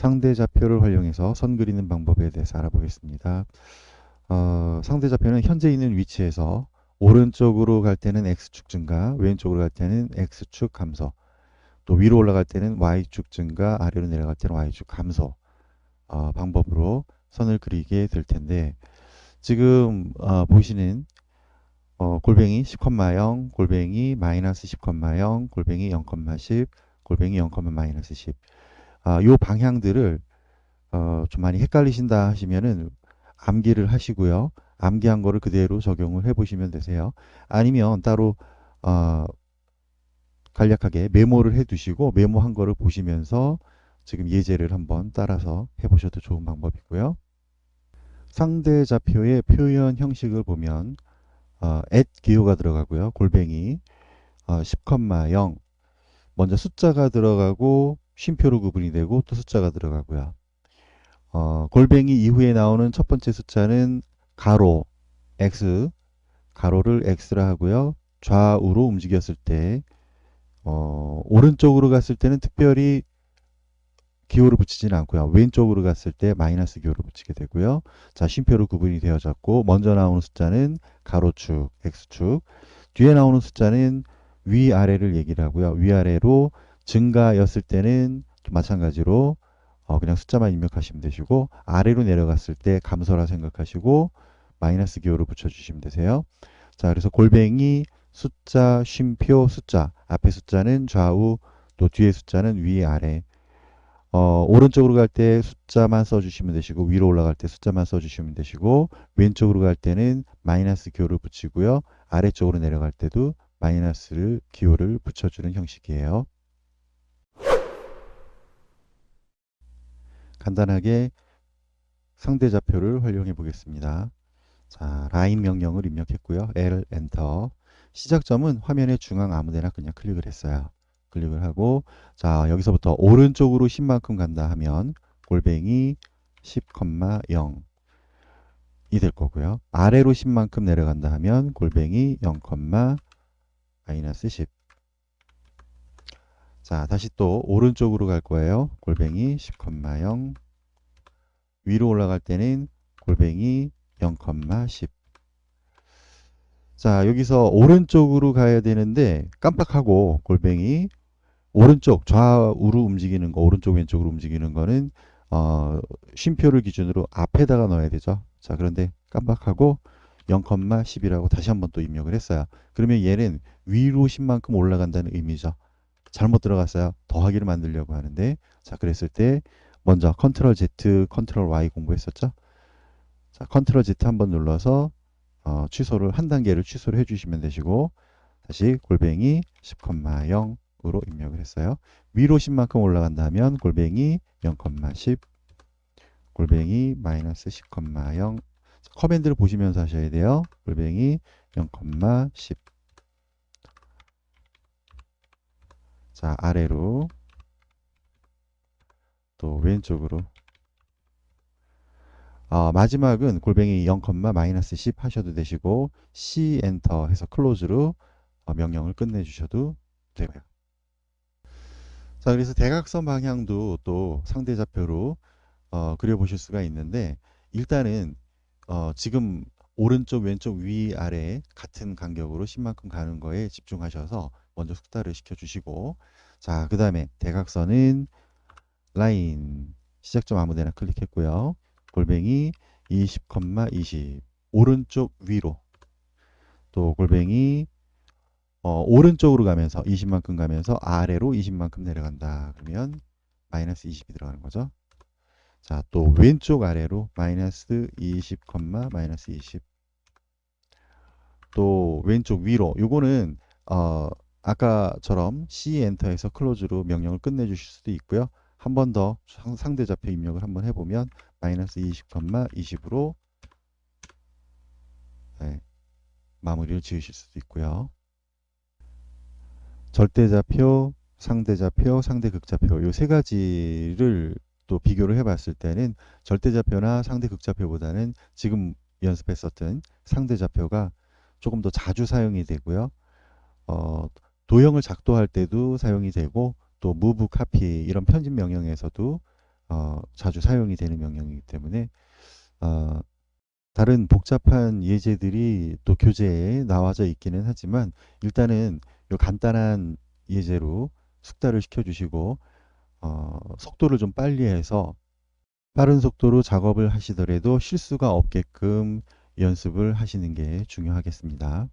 상대 좌표를 활용해서 선 그리는 방법에 대해서 알아보겠습니다. 어, 상대 좌표는 현재 있는 위치에서 오른쪽으로 갈 때는 x축 증가, 왼쪽으로 갈 때는 x축 감소, 또 위로 올라갈 때는 y축 증가, 아래로 내려갈 때는 y축 감소 어, 방법으로 선을 그리게 될 텐데 지금 어, 보시는 어, 골뱅이 10,0, 골뱅이 마이너스 10,0, 골뱅이 0,10, 골뱅이 0, 마이너스 10. 아, 요 방향들을 어, 좀 많이 헷갈리신다 하시면은 암기를 하시고요. 암기한 거를 그대로 적용을 해 보시면 되세요. 아니면 따로 어, 간략하게 메모를 해 두시고 메모한 거를 보시면서 지금 예제를 한번 따라서 해 보셔도 좋은 방법이고요. 상대 좌표의 표현 형식을 보면 어, at 기호가 들어가고요. 골뱅이 어, 10,0 먼저 숫자가 들어가고 쉼표로 구분이 되고 또 숫자가 들어가고요. 어, 골뱅이 이후에 나오는 첫 번째 숫자는 가로 x 가로를 x라 하고요. 좌우로 움직였을 때 어, 오른쪽으로 갔을 때는 특별히 기호를 붙이지는 않고요. 왼쪽으로 갔을 때 마이너스 기호를 붙이게 되고요. 자, 쉼표로 구분이 되어졌고 먼저 나오는 숫자는 가로축, x축 뒤에 나오는 숫자는 위아래를 얘기를 하고요. 위아래로 증가였을 때는 마찬가지로 어, 그냥 숫자만 입력하시면 되시고 아래로 내려갔을 때 감소라 생각하시고 마이너스 기호를 붙여주시면 되세요. 자, 그래서 골뱅이 숫자, 쉼표, 숫자 앞에 숫자는 좌우 또 뒤에 숫자는 위 아래 어, 오른쪽으로 갈 때 숫자만 써주시면 되시고 위로 올라갈 때 숫자만 써주시면 되시고 왼쪽으로 갈 때는 마이너스 기호를 붙이고요. 아래쪽으로 내려갈 때도 마이너스를 기호를 붙여주는 형식이에요. 간단하게 상대 좌표를 활용해 보겠습니다. 자, 라인 명령을 입력했고요. L 엔터. 시작점은 화면의 중앙 아무데나 그냥 클릭을 했어요. 클릭을 하고 자, 여기서부터 오른쪽으로 10만큼 간다 하면 골뱅이 10,0 이 될 거고요. 아래로 10만큼 내려간다 하면 골뱅이 0, 마이너스 10. 자, 다시 또 오른쪽으로 갈 거예요. 골뱅이 10,0 위로 올라갈 때는 골뱅이 0,10 자, 여기서 오른쪽으로 가야 되는데 깜빡하고 골뱅이 오른쪽 좌우로 움직이는 거, 오른쪽 왼쪽으로 움직이는 거는 어, 쉼표를 기준으로 앞에다가 넣어야 되죠. 자, 그런데 깜빡하고 0,10이라고 다시 한번 또 입력을 했어요. 그러면 얘는 위로 10만큼 올라간다는 의미죠. 잘못 들어갔어요. 더하기를 만들려고 하는데 자, 그랬을 때 먼저 컨트롤 Z, 컨트롤 Y 공부했었죠. 자, 컨트롤 Z 한번 눌러서 어, 취소를 한 단계를 취소를 해주시면 되시고 다시 골뱅이 10,0으로 입력을 했어요. 위로 10만큼 올라간다면 골뱅이 0,10 골뱅이 마이너스 10,0 커맨드를 보시면서 하셔야 돼요. 골뱅이 0,10 자, 아래로 또 왼쪽으로 어, 마지막은 골뱅이 0, 마이너스 10 하셔도 되시고 C 엔터 해서 클로즈로 어, 명령을 끝내 주셔도 되고요. 자, 그래서 대각선 방향도 또 상대 좌표로 어, 그려 보실 수가 있는데 일단은 어, 지금 오른쪽 왼쪽 위 아래 같은 간격으로 10만큼 가는 거에 집중하셔서 먼저 숙달을 시켜 주시고 자, 그 다음에 대각선은 라인 시작점 아무데나 클릭했고요. 골뱅이 20,20 오른쪽 위로 또 골뱅이 어, 오른쪽으로 가면서 20만큼 가면서 아래로 20만큼 내려간다. 그러면 마이너스 20이 들어가는 거죠. 자, 또 왼쪽 아래로 마이너스 20, 마이너스 20. 또 왼쪽 위로. 요거는 어, 아까처럼 C 엔터에서 클로즈로 명령을 끝내 주실 수도 있고요. 한 번 더 상대 좌표 입력을 한번 해보면 마이너스 20, 20으로 네, 마무리를 지으실 수도 있고요. 절대좌표, 상대좌표, 상대극좌표 이 세 가지를 또 비교를 해봤을 때는 절대좌표나 상대극좌표보다는 지금 연습했었던 상대좌표가 조금 더 자주 사용이 되고요. 어, 도형을 작도할 때도 사용이 되고 또 move, copy 이런 편집 명령에서도 어, 자주 사용이 되는 명령이기 때문에 어, 다른 복잡한 예제들이 또 교재에 나와져 있기는 하지만 일단은 요 간단한 예제로 숙달을 시켜주시고 어, 속도를 좀 빨리 해서 빠른 속도로 작업을 하시더라도 실수가 없게끔 연습을 하시는 게 중요하겠습니다.